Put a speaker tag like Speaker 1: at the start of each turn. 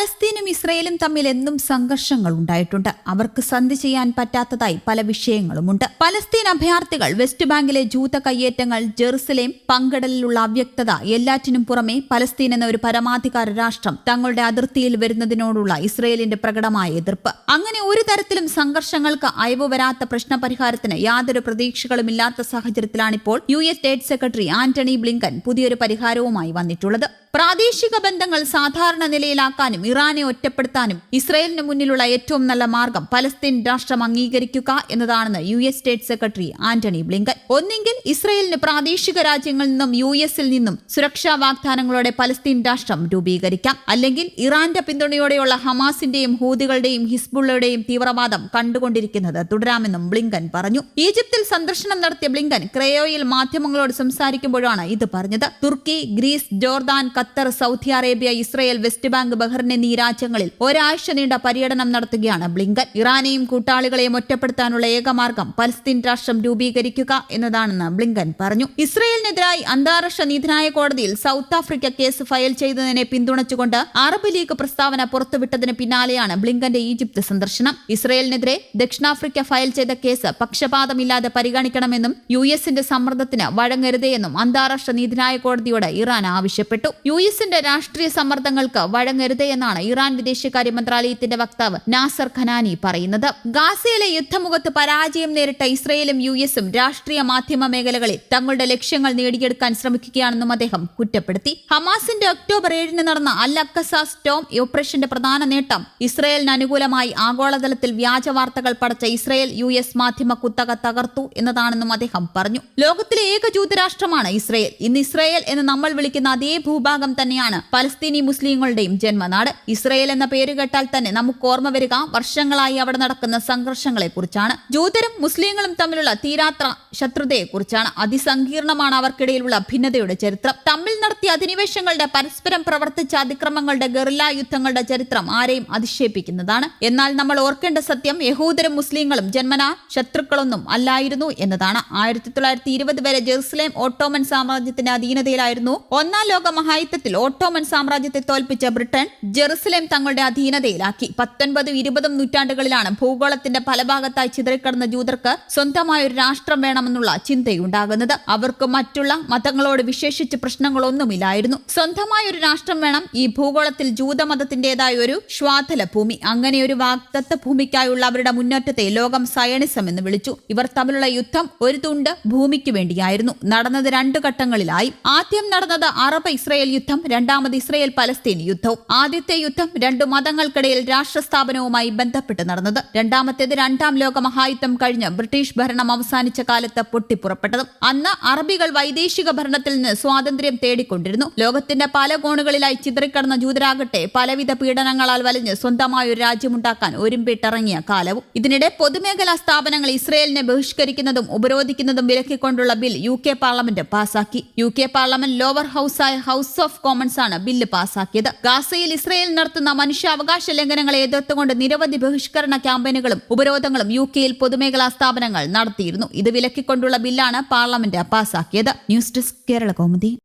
Speaker 1: പലസ്തീനും ഇസ്രയേലും തമ്മിൽ എന്നും സംഘർഷങ്ങൾ ഉണ്ടായിട്ടുണ്ട്. അവർക്ക് സന്ധി ചെയ്യാൻ പറ്റാത്തതായി പല വിഷയങ്ങളുമുണ്ട്. പലസ്തീൻ അഭയാർത്ഥികൾ വെസ്റ്റ് ബാങ്കിലെ ജൂത കയ്യേറ്റങ്ങൾ ജെറുസലേം പങ്കിടലിലുള്ള അവ്യക്തത എല്ലാറ്റിനും പുറമെ പലസ്തീൻ എന്ന ഒരു പരമാധികാര രാഷ്ട്രം തങ്ങളുടെ അതിർത്തിയിൽ വരുന്നതിനോടുള്ള ഇസ്രയേലിന്റെ പ്രകടമായ എതിർപ്പ്. അങ്ങനെ ഒരു തരത്തിലും സംഘർഷങ്ങൾക്ക് അയവ് വരാത്ത പ്രശ്നപരിഹാരത്തിന് യാതൊരു പ്രതീക്ഷകളുമില്ലാത്ത സാഹചര്യത്തിലാണിപ്പോൾ U S state secretary Antony Blinken പുതിയൊരു പരിഹാരവുമായി വന്നിട്ടുള്ളത്. പ്രാദേശിക ബന്ധങ്ങൾ സാധാരണ നിലയിലാക്കാനും ഇറാനെ ഒറ്റപ്പെടുത്താനും ഇസ്രയേലിന് മുന്നിലുള്ള ഏറ്റവും നല്ല മാർഗം പലസ്തീൻ രാഷ്ട്രം അംഗീകരിക്കുക എന്നതാണെന്ന് U S state secretary Antony Blinken. ഒന്നെങ്കിൽ ഇസ്രയേലിന് പ്രാദേശിക രാജ്യങ്ങളിൽ നിന്നും യു എസിൽ നിന്നും സുരക്ഷാ വാഗ്ദാനങ്ങളോടെ പലസ്തീൻ രാഷ്ട്രം രൂപീകരിക്കാം. അല്ലെങ്കിൽ ഇറാന്റെ പിന്തുണയോടെയുള്ള ഹമാസിന്റെയും ഹൂതികളുടെയും ഹിസ്ബുള്ളയുടെയും തീവ്രവാദം കണ്ടുകൊണ്ടിരിക്കുന്നത് തുടരാമെന്നും ബ്ലിങ്കൻ പറഞ്ഞു. ഈജിപ്തിൽ സന്ദർശനം നടത്തിയ ബ്ലിങ്കൻ ക്രയോയിൽ മാധ്യമങ്ങളോട് സംസാരിക്കുമ്പോഴാണ് ഇത് പറഞ്ഞത്. Turkey Greece Jordan Qatar Saudi Arabia Israel West Bank Bahrain എന്നീ രാജ്യങ്ങളിൽ ഒരാഴ്ച നീണ്ട പര്യടനം നടത്തുകയാണ് ബ്ലിങ്കൻ. ഇറാനെയും കൂട്ടാളികളെയും ഒറ്റപ്പെടുത്താനുള്ള ഏകമാർഗം പലസ്തീൻ രാഷ്ട്രം രൂപീകരിക്കുക എന്നതാണെന്ന് ബ്ലിങ്കൻ പറഞ്ഞു. ഇസ്രയേലിനെതിരായി അന്താരാഷ്ട്ര നീതിന്യായ കോടതിയിൽ സൗത്ത് ആഫ്രിക്ക കേസ് ഫയൽ ചെയ്തതിനെ പിന്തുണച്ചുകൊണ്ട് അറബ് ലീഗ് പ്രസ്താവന പുറത്തുവിട്ടതിന് പിന്നാലെയാണ് ബ്ലിങ്കന്റെ ഈജിപ്ത് സന്ദർശനം. ഇസ്രയേലിനെതിരെ ദക്ഷിണാഫ്രിക്ക ഫയൽ ചെയ്ത കേസ് പക്ഷപാതമില്ലാതെ പരിഗണിക്കണമെന്നും യു എസിന്റെ സമ്മർദ്ദത്തിന് വഴങ്ങരുതേയെന്നും അന്താരാഷ്ട്ര നീതിന്യായ കോടതിയോട് ഇറാൻ ആവശ്യപ്പെട്ടു. യു എസിന്റെ രാഷ്ട്രീയ സമ്മർദ്ദങ്ങൾക്ക് വഴങ്ങരുത് എന്നാണ് ഇറാൻ വിദേശകാര്യ മന്ത്രാലയത്തിന്റെ വക്താവ് നാസർ ഖനാനി പറയുന്നത്. ഗാസയിലെ യുദ്ധമുഖത്ത് പരാജയം നേരിട്ട ഇസ്രയേലും യു എസും രാഷ്ട്രീയ മാധ്യമ മേഖലകളിൽ തങ്ങളുടെ ലക്ഷ്യങ്ങൾ നേടിയെടുക്കാൻ ശ്രമിക്കുകയാണെന്നും അദ്ദേഹം കുറ്റപ്പെടുത്തി. ഹമാസിന്റെ ഒക്ടോബർ ഏഴിന് നടന്ന അൽ അക്കസ സ്റ്റോം ഓപ്പറേഷന്റെ പ്രധാന നേട്ടം ഇസ്രയേലിന് അനുകൂലമായി ആഗോളതലത്തിൽ വ്യാജ വാർത്തകൾ പടച്ച ഇസ്രയേൽ യു എസ് മാധ്യമ കുത്തക തകർത്തു എന്നതാണെന്നും അദ്ദേഹം പറഞ്ഞു. ലോകത്തിലെ ഏക ജൂതരാഷ്ട്രമാണ് ഇസ്രയേൽ. ഇന്ന് ഇസ്രയേൽ എന്ന് നമ്മൾ വിളിക്കുന്ന അതേ ഭൂഭാഗം തന്നെയാണ് പലസ്തീനി മുസ്ലിങ്ങളുടെയും ജന്മനാട്. ഇസ്രയേൽ എന്ന പേര് കേട്ടാൽ തന്നെ നമുക്ക് ഓർമ്മ വരിക വർഷങ്ങളായി അവിടെ നടക്കുന്ന സംഘർഷങ്ങളെ കുറിച്ചാണ് ജൂതരും മുസ്ലിങ്ങളും തമ്മിലുള്ള തീരാത്ര ശത്രുതയെക്കുറിച്ചാണ് അതിസങ്കീർണമാണ് അവർക്കിടയിലുള്ള ഭിന്നതയുടെ ചരിത്രം. തമ്മിൽ നടത്തിയ അധിനിവേശങ്ങളുടെ പരസ്പരം പ്രവർത്തിച്ച അതിക്രമങ്ങളുടെ ഗറില്ല യുദ്ധങ്ങളുടെ ചരിത്രം ആരെയും അതിശയിപ്പിക്കുന്നതാണ്. എന്നാൽ നമ്മൾ ഓർക്കേണ്ട സത്യം യഹൂദരും മുസ്ലിങ്ങളും ജന്മന ശത്രുക്കളൊന്നും അല്ലായിരുന്നു എന്നതാണ്. ആയിരത്തി തൊള്ളായിരത്തി ഇരുപത് വരെ ജെറുസലേം ഓട്ടോമൻ സാമ്രാജ്യത്തിന്റെ അധീനതയിലായിരുന്നു. ഒന്നാം ലോക മഹായുദ്ധത്തിൽ ഓട്ടോമൻ സാമ്രാജ്യത്തെ തോൽപ്പിച്ച ബ്രിട്ടൻ ജെറുസലേം തങ്ങളുടെ അധീനതയിലാക്കി. പത്തൊൻപതും ഇരുപതും നൂറ്റാണ്ടുകളിലാണ് ഭൂഗോളത്തിന്റെ പല ഭാഗത്തായി ചിതറിക്കിടന്ന ജൂതർക്ക് സ്വന്തമായ ഒരു രാഷ്ട്രം വേണമെന്നുള്ള ചിന്തയുണ്ടാകുന്നത്. അവർക്ക് മറ്റുള്ള മതങ്ങളോട് വിശേഷിച്ച് പ്രശ്നങ്ങളൊന്നുമില്ലായിരുന്നു. സ്വന്തമായ ഒരു രാഷ്ട്രം വേണം ഈ ഭൂഗോളത്തിൽ ജൂതമതത്തിന്റേതായ ഒരു ശ്വാതല ഭൂമി അങ്ങനെ ഒരു വാഗ്ദത്ത ഭൂമിക്കായുള്ള അവരുടെ മുന്നേറ്റത്തെ ലോകം സയണിസം എന്ന് വിളിച്ചു. ഇവർ തമ്മിലുള്ള യുദ്ധം ഒരു തുണ്ട് ഭൂമിക്ക് വേണ്ടിയായിരുന്നു. നടന്നത് രണ്ട് ഘട്ടങ്ങളിലായി. ആദ്യം നടന്നത് അറബ് ഇസ്രയേൽ യുദ്ധം രണ്ടാമത് ഇസ്രയേൽ പലസ്തീൻ യുദ്ധവും. ആദ്യത്തെ യുദ്ധം രണ്ടു മതങ്ങൾക്കിടയിൽ രാഷ്ട്രസ്ഥാപനവുമായി ബന്ധപ്പെട്ട് നടന്നത്. രണ്ടാമത്തേത് രണ്ടാം ലോക മഹായുദ്ധം കഴിഞ്ഞ് ബ്രിട്ടീഷ് ഭരണം അവസാനിച്ച കാലത്ത് പൊട്ടിപ്പുറപ്പെട്ടതും. അന്ന് അറബികൾ വൈദേശിക ഭരണത്തിൽ നിന്ന് സ്വാതന്ത്ര്യം തേടിക്കൊണ്ടിരുന്നു. ലോകത്തിന്റെ പല കോണുകളിലായി ചിതറിക്കടന്ന ജൂതരാകട്ടെ പലവിധ പീഡനങ്ങളാൽ വലഞ്ഞ് സ്വന്തമായ ഒരു രാജ്യമുണ്ടാക്കാൻ ഒരുമ്പിട്ടിറങ്ങിയ കാലവും. ഇതിനിടെ പൊതുമേഖലാ സ്ഥാപനങ്ങൾ ഇസ്രയേലിനെ ബഹിഷ്കരിക്കുന്നതും ഉപരോധിക്കുന്നതും വിലക്കിക്കൊണ്ടുള്ള ബിൽ യു കെ പാർലമെന്റ് പാസാക്കി. യു കെ പാർലമെന്റ് ലോവർ ഹൌസായ ഹൌസ് ഓഫ് കോമൺസ് ആണ് ബില്ല് പാസാക്കിയത്. ഗാസയിൽ ഇസ്രയേൽ നടത്തുന്ന മനുഷ്യാവകാശ ലംഘനങ്ങളെ എതിർത്തുകൊണ്ട് നിരവധി ബഹിഷ്കരണ ക്യാമ്പയിനുകളും ഉപരോധങ്ങളും യു കെയിൽ പൊതുമേഖലാ സ്ഥാപനങ്ങൾ നടത്തിയിരുന്നു. ഇത് വിലക്കിക്കൊണ്ടുള്ള ബില്ലാണ് പാർലമെന്റ് പാസാക്കിയത്. News desk Kerala Kaumudi.